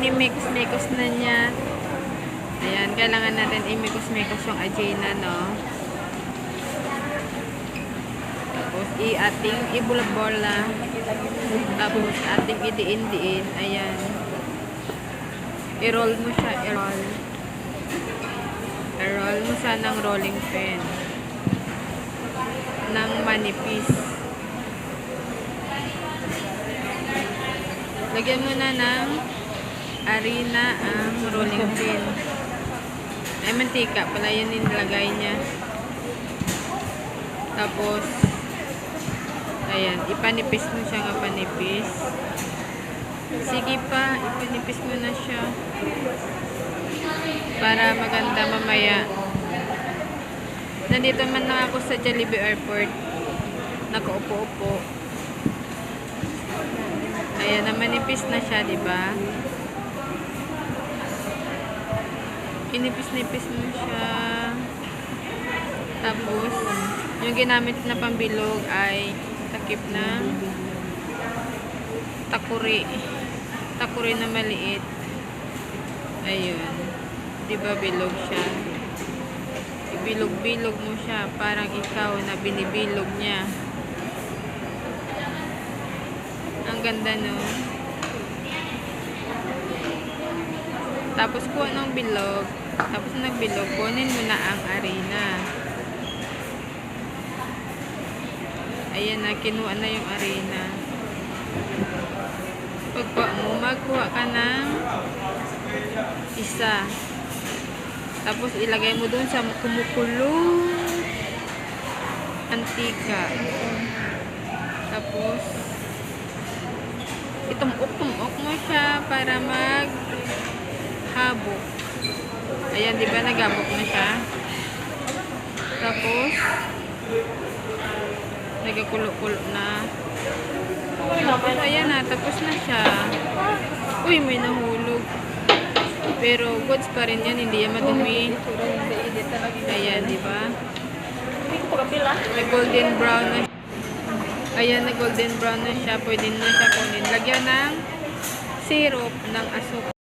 inimikos-mikos na niya. Ayan, kailangan natin imikos-mikos yung ajena, no? Tapos, i-ating ibula-bola. Tapos, ating idiin-diin. Ayan. I-roll mo siya, i-roll. I-roll mo siya ng rolling pin. Ng manipis. Lagyan mo na ng harina ang rolling pin. Ay, mantika pala yun nilagay niya. Tapos, ayan, ipanipis mo siya nga panipis. Sige pa, ipanipis mo na siya. Para maganda mamaya. Nandito man na ako sa Jollibee Airport. Nakaupo-upo. Manipis na siya, di ba? Inipis-nipis mo siya. Tapos, yung ginamit na pambilog ay takip na takuri. Takuri na maliit. Ayun. Di ba bilog siya? Ibilog-bilog mo siya. Parang ikaw na binibilog niya. Ang ganda no. Tapos kuha ng bilog. Tapos nagbilog, kunin mo na ang arena. Ayan na, kinuha na yung arena. Pagkuha mo, magkuha ka ng isa. Tapos ilagay mo dun sa kumukulong antika. Tapos itumok-tumok mo siya para mag habok. Ayan, di ba nagabok na siya? Tapos nagkakulo-kulo na. Tapos ayan na, tapos na siya. Uy, may nahulog. Pero goods pa rin yan, hindi yan madumi. Ayan, di ba? Nag-golden brown na Ayan, nag-golden brown na siya. Pwede na siya kunin. Lagyan ng syrup ng asukal.